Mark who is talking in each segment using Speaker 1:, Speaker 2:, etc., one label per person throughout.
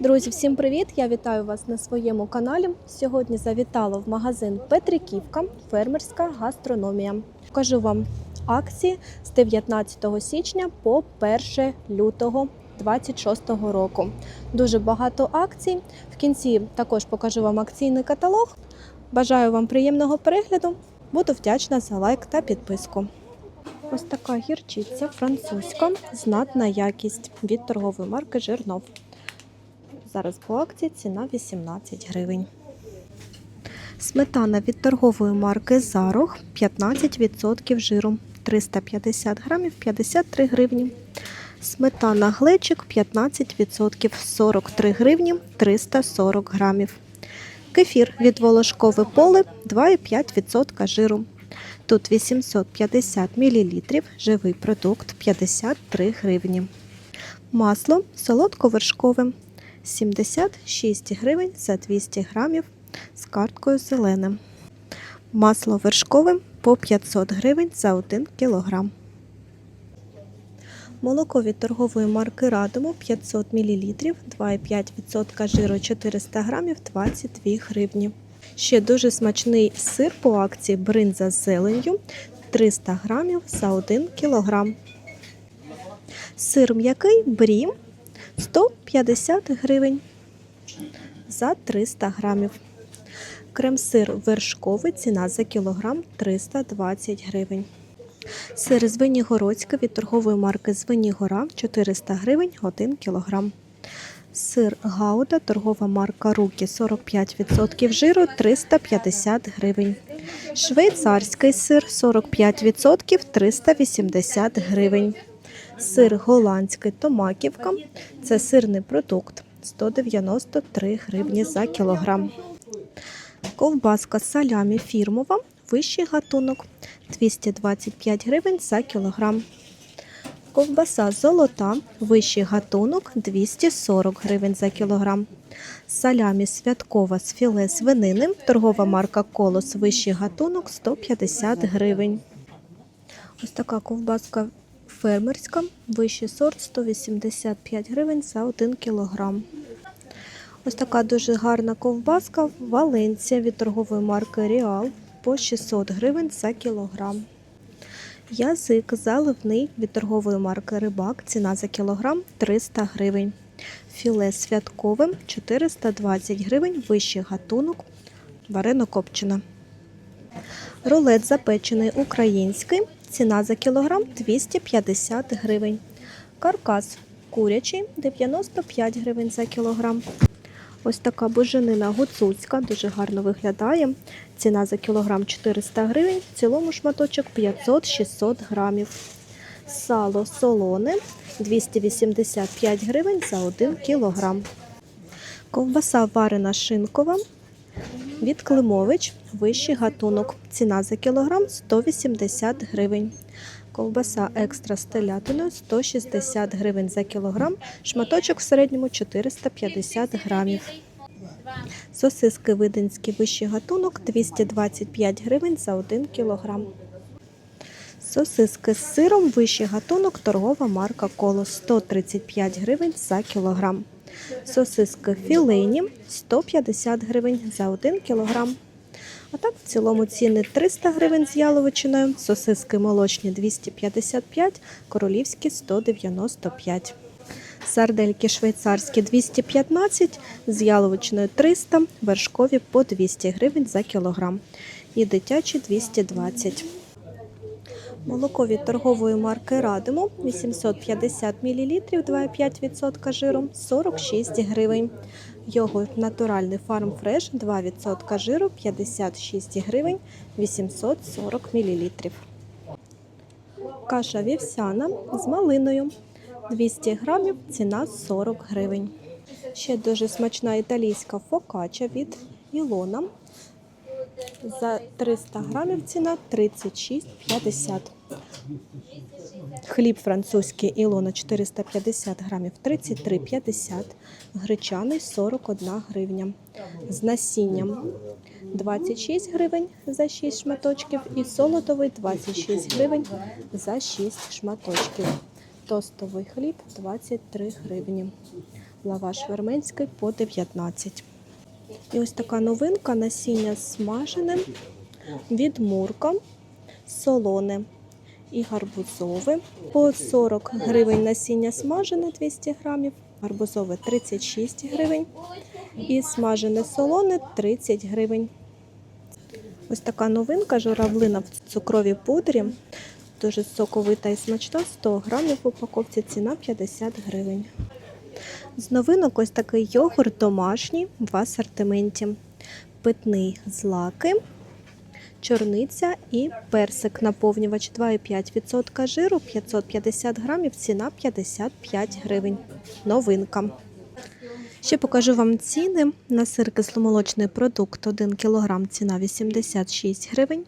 Speaker 1: Друзі, всім привіт! Я вітаю вас на своєму каналі. Сьогодні завітала в магазин Петриківка, фермерська гастрономія. Покажу вам акції з 19 січня по 1 лютого 2026 року. Дуже багато акцій. В кінці також покажу вам акційний каталог. Бажаю вам приємного перегляду. Буду вдячна за лайк та підписку. Ось така гірчиця французька, знатна якість від торгової марки Жирнов. Зараз по акції ціна 18 гривень. Сметана від торгової марки Зарог 15% жиру 350 грамів 53 гривні. Сметана глечик 15% 43 гривні 340 грамів. Кефір від волошкове поле 2,5% жиру. Тут 850 мл, живий продукт 53 гривні. Масло солодковершкове 76 гривень за 200 грамів з карткою зелене. Масло вершкове по 500 гривень за 1 кілограм. Молоко від торгової марки Радому 500 мл, 2,5% жиру 400 грамів 22 гривні. Ще дуже смачний сир по акції бринза з зеленню 300 грамів за 1 кілограм. Сир м'який брім 150 гривень за 300 грамів. Крем-сир вершковий ціна за кілограм 320 гривень. Сир Звенігородська від торгової марки Звенігора 400 гривень 1 кілограм. Сир Гауда, торгова марка Руки 45% жиру 350 гривень. Швейцарський сир 45% 380 гривень. Сир голландський Томаківка це сирний продукт 193 гривні за кілограм. Ковбаска салямі фірмова, вищий гатунок 225 гривень за кілограм. Ковбаса золота, вищий гатунок 240 гривень за кілограм. Салямі святкова з філе свинини, торгова марка Колос, вищий гатунок 150 гривень. Ось така ковбаска фермерська, вищий сорт 185 гривень за 1 кілограм. Ось така дуже гарна ковбаска Валенція від торгової марки Ріал по 600 гривень за кілограм. Язик заливний від торгової марки Рибак. Ціна за кілограм 300 гривень. Філе святкове 420 гривень, вищий гатунок, варено копчена. Рулет запечений український. Ціна за кілограм 250 гривень. Каркас курячий 95 гривень за кілограм. Ось така буженина гуцульська, дуже гарно виглядає. Ціна за кілограм 400 гривень, в цілому шматочок 500-600 грамів. Сало солоне 285 гривень за 1 кілограм. Ковбаса варена шинкова від Климович, вищий гатунок. Ціна за кілограм 180 гривень. Ковбаса екстра з телятиною 160 гривень за кілограм, шматочок в середньому 450 грамів. Сосиски видинський вищий гатунок 225 гривень за 1 кілограм. Сосиски з сиром вищий гатунок торгова марка Колос 135 гривень за кілограм. Сосиски філейні 150 гривень за 1 кілограм. А так, в цілому ціни 300 гривень з яловичиною, сосиски молочні 255, королівські 195. Сардельки швейцарські 215, з яловичиною 300, вершкові по 200 гривень за кілограм. І дитячі 220. Молоко від торгової марки Радимо 850 мл, 2,5% жиру 46 гривень. Йогурт натуральний Farm Fresh 2% жиру 56 гривень 840 мл. Каша вівсяна з малиною 200 грамів, ціна 40 гривень. Ще дуже смачна італійська фокача від Ілона. За 300 грамів ціна 36,50. Хліб французький Ілона 450 грамів 33,50. Гречаний 41 гривня. З насінням 26 гривень за 6 шматочків і солодовий 26 гривень за 6 шматочків. Тостовий хліб 23 гривні. лаваш верменський по 19. І ось така новинка насіння смажене від Мурка, солоне і гарбузове. По 40 гривень насіння смажене 200 грамів, гарбузове 36 гривень і смажене солоне 30 гривень. Ось така новинка журавлина в цукровій пудрі. Дуже соковита і смачна, 100 грамів в упаковці, ціна 50 гривень. З новинок ось такий йогурт домашній в асортименті. Питний з лаки, чорниця і персик наповнювач 2,5% жиру, 550 грамів, ціна 55 гривень. Новинка. Ще покажу вам ціни. На сир кисломолочний продукт 1 кг ціна 86 гривень.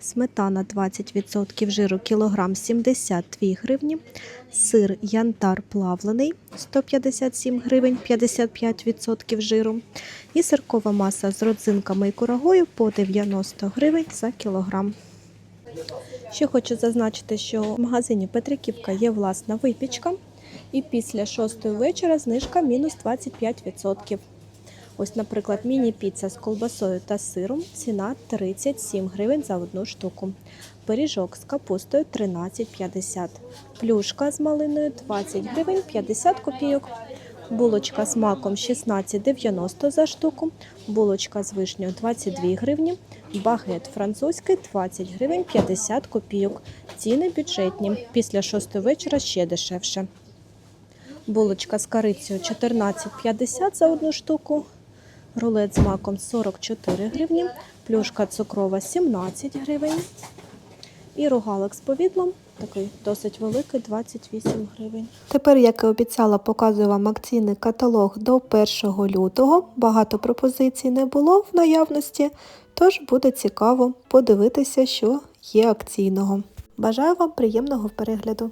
Speaker 1: Сметана 20% жиру кілограм 72 гривні. Сир янтар плавлений 157 гривень 55% жиру. І сиркова маса з родзинками і курагою по 90 гривень за кілограм. Ще хочу зазначити, що в магазині Петриківка є власна випічка. І після 6 вечора знижка мінус 25%. Ось, наприклад, міні-піца з колбасою та сиром. Ціна 37 гривень за одну штуку. Пиріжок з капустою 13,50. Плюшка з малиною 20 гривень 50 копійок. Булочка з маком 16,90 за штуку. Булочка з вишнею 22 гривні. Багет французький 20 гривень 50 копійок. Ціни бюджетні. Після 6 вечора ще дешевше. Булочка з корицею 14,50 за одну штуку. Рулет з маком 44 гривні. Плюшка цукрова 17 гривень. І рогалик з повідлом, такий досить великий, 28 гривень. Тепер, як і обіцяла, показую вам акційний каталог до 1 лютого. Багато пропозицій не було в наявності, тож буде цікаво подивитися, що є акційного. Бажаю вам приємного перегляду!